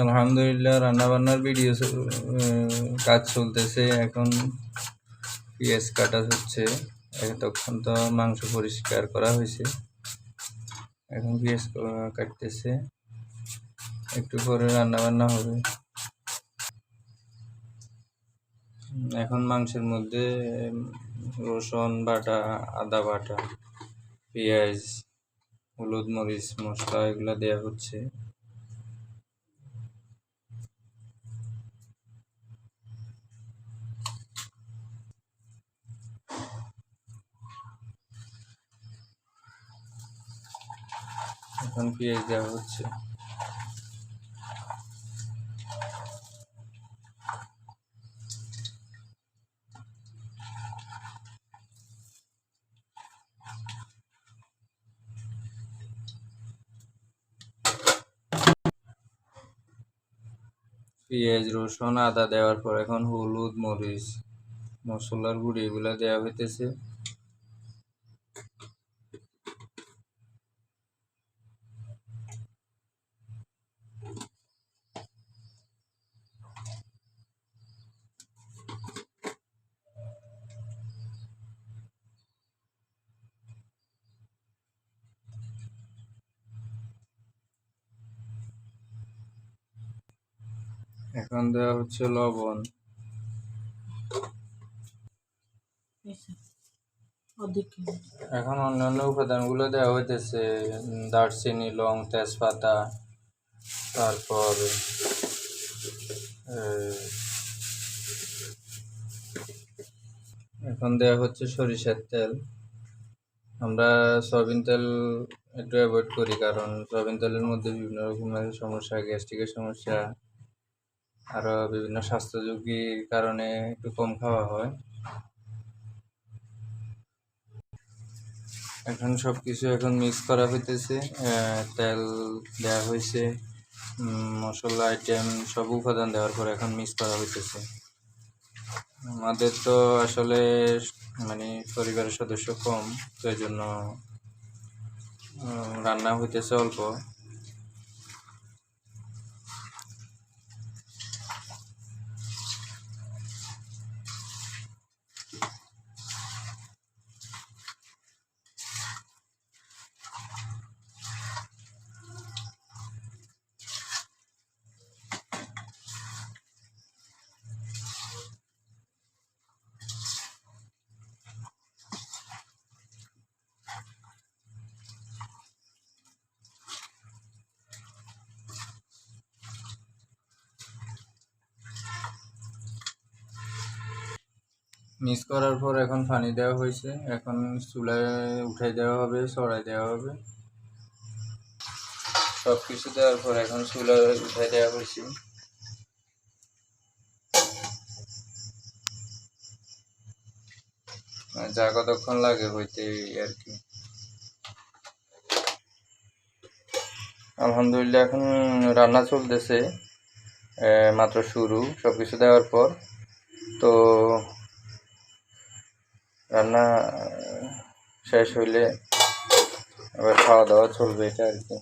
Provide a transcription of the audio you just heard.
আলহামদুলিল্লাহ, রান্নাবান্নার ভিডিও কাজ চলতেছে। এখন পেঁয়াজ কাটা হচ্ছে। তখন তো মাংস পরিষ্কার করা হয়েছে। এখন পেঁয়াজ কাটতেছে। একটু পরে রান্নাবান্না হবে। এখন মাংসের মধ্যে রসুন বাটা, আদা বাটা, পেঁয়াজ, হলুদ মরিচ, মশলা এগুলো দেওয়া হচ্ছে। এখন পেঁয়াজ দেওয়া হচ্ছে। পেঁয়াজ, রসুন, আদা দেওয়ার পর এখন হলুদ, মরিচ, মশলার গুঁড়ি এগুলা দেওয়া হইতেছে। এখন দেওয়া হচ্ছে লবণ। এখন অন্যান্য উপাদানগুলো দেওয়া হইতেছে দারচিনি লং তেজপাতা তারপর এখন দেওয়া হচ্ছে সরিষার তেল। আমরা সয়াবিন তেল একটু অ্যাভয়েড করি কারণ সয়াবিন তেলের মধ্যে বিভিন্ন রকমের সমস্যা গ্যাস্ট্রিকের সমস্যা আরও বিভিন্ন স্বাস্থ্য ঝুঁকির কারণে একটু কম খাওয়া হয়। এখন সব কিছু এখন মিক্স করা হইতেছে। তেল দেওয়া হয়েছে মশলা আইটেম সব উপাদান দেওয়ার পর এখন মিক্স করা হইতেছে। আমাদের তো আসলে মানে পরিবারের সদস্য কম, তো এই জন্য রান্না হইতেছে অল্প। মিক্স করার পর এখন পানি দেওয়া হয়েছে। এখন চুলায় উঠাই দেওয়া হবে চড়াই দেওয়া হবে। সব কিছু দেওয়ার পর এখন চুলায় উঠাই দেওয়া হয়েছে। যা কতক্ষণ লাগে হইতে আর কি। আলহামদুলিল্লাহ এখন রান্না চলতেছে মাত্র শুরু সব কিছু দেওয়ার পর। তো রান্না আহ, শেষ হইলে এবার খাওয়া দাওয়া চলবে এটা আর কি।